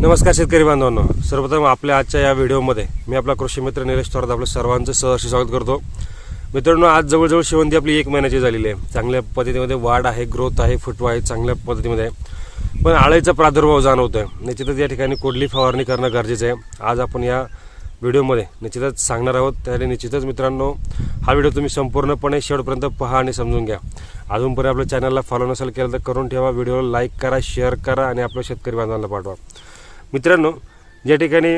नमस्कार शेतकरी बांधवांनो. सर्वप्रथम आपल्या आजच्या या व्हिडिओमध्ये मी आपला कृषी मित्र निलेश थोरात आपलं सर्वांचं सहर्ष स्वागत करतो. मित्रांनो आज जवळजवळ शेवंती आपली एक महिन्याची झालेली आहे. चांगल्या पद्धतीमध्ये वाढ आहे ग्रोथ आहे फुटवा आहे चांगल्या पद्धतीमध्ये आहे. पण आळेचा प्रादुर्भाव जाणवतो आहे निश्चितच या ठिकाणी कुठली फवारणी करणं गरजेचं आहे. आज आपण या व्हिडिओमध्ये निश्चितच सांगणार आहोत. त्यासाठी निश्चितच मित्रांनो हा व्हिडिओ तुम्ही संपूर्णपणे शेवटपर्यंत पहा आणि समजून घ्या. अजूनपर्यंत आपल्या चॅनलला फॉलो नसेल केलं तर करून ठेवा. व्हिडिओला लाईक करा शेअर करा आणि आपल्या शेतकरी बांधवांना पाठवा. मित्रांनो ज्या ठिकाणी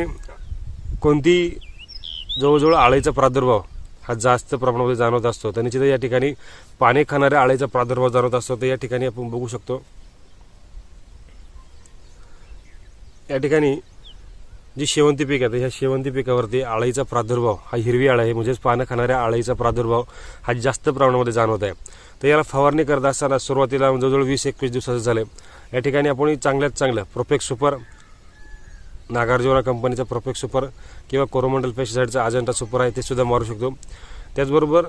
कोणती जवळजवळ आळीचा प्रादुर्भाव हा जास्त प्रमाणामध्ये जाणवत असतो तर निश्चितच या ठिकाणी पाणी खाणाऱ्या आळीचा प्रादुर्भाव जाणवत असतो तर या ठिकाणी आपण बघू शकतो. या ठिकाणी जी शेवंती पीक आहे तर ह्या शेवंती पिकावरती आळीचा प्रादुर्भाव हा हिरवी आळ आहे म्हणजेच पानं खाणाऱ्या आळीचा प्रादुर्भाव हा जास्त प्रमाणामध्ये जाणवत आहे. तर याला फवारणी करत असताना सुरुवातीला जवळजवळ वीस एकवीस दिवसाचं झाले. या ठिकाणी आपण चांगल्यात चांगलं प्रोफेक्स सुपर नागार्जुना कंपनीचा परफेक्ट सुपर किंवा कोरोमंडल पेस्टिसाईडचा अजंटा सुपर आहे ते सुद्धा मारू शकतो. त्याचबरोबर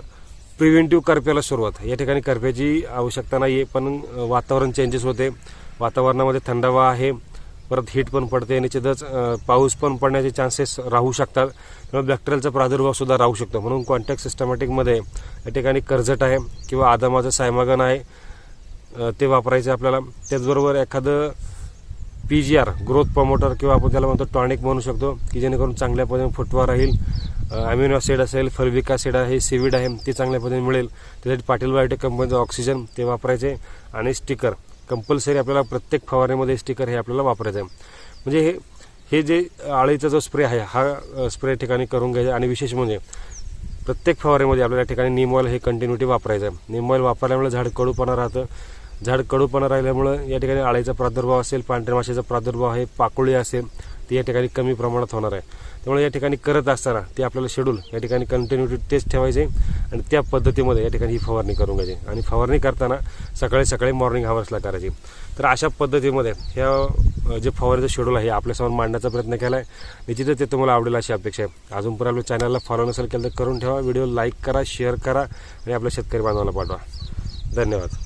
प्रिव्हेंटिव्ह करप्याला सुरुवात. या ठिकाणी करप्याची आवश्यकता नाही आहे पण वातावरण चेंजेस होते. वातावरणामध्ये थंडावा आहे परत हीट पण पडते निश्चितच पाऊस पण पडण्याचे चान्सेस राहू शकतात. त्यामुळे बॅक्टेरियलचा प्रादुर्भाव सुद्धा राहू शकतो. म्हणून कॉन्टॅक्ट सिस्टमॅटिकमध्ये या ठिकाणी कर्जट आहे किंवा आदामाचं सायमागन आहे ते वापरायचे आपल्याला. त्याचबरोबर एखादं P G R growth promoter किंवा आपण त्याला म्हणतो टॉनिक म्हणू शकतो की जेणेकरून चांगल्या पद्धतीने फुटवा राहील. अमिनो ॲसिड असेल फल्विक ॲसिड आहे सीविड आहे ते चांगल्या पद्धतीने मिळेल. त्यासाठी पाटील बायोटेक कंपनीचं ऑक्सिजन ते वापरायचे आणि स्टिकर कंपल्सरी आपल्याला प्रत्येक फवारणीमध्ये स्टिकर हे आपल्याला वापरायचं आहे. म्हणजे हे हे जे आळीचा जो स्प्रे आहे हा स्प्रे ठिकाणी करून घ्यायचा आणि विशेष म्हणजे प्रत्येक फवारीमध्ये आपल्याला ठिकाणी निम ऑइल हे कंटिन्युटी वापरायचं आहे. निम ऑइल वापरल्यामुळे झाड कडूपणा राहतं. झाड कडूपणा राहिल्यामुळं या ठिकाणी आळीचा प्रादुर्भाव असेल पांढऱ्या माशीचा प्रादुर्भाव आहे पाकोळी असेल ती या ठिकाणी कमी प्रमाणात होणार आहे. त्यामुळे या ठिकाणी करत असताना ते आपल्याला शेड्यूल या ठिकाणी कंटिन्युटी तेच ठेवायचे आणि त्या पद्धतीमध्ये या ठिकाणी ही फवारणी करून घ्यायची. आणि फवारणी करताना सकाळी सकाळी मॉर्निंग हावर्सला करायची. तर अशा पद्धतीमध्ये ह्या जे फवारणीचं शेड्यूल आहे आपल्यासमोर मांडण्याचा प्रयत्न केला आहे निश्चितच ते तुम्हाला आवडेल अशी अपेक्षा आहे. अजूनपर्यंत आपल्या चॅनलला फॉलो नसेल केलं तर करून ठेवा. व्हिडिओ लाईक करा शेअर करा आणि आपल्या शेतकरी बांधवाला पाठवा. धन्यवाद.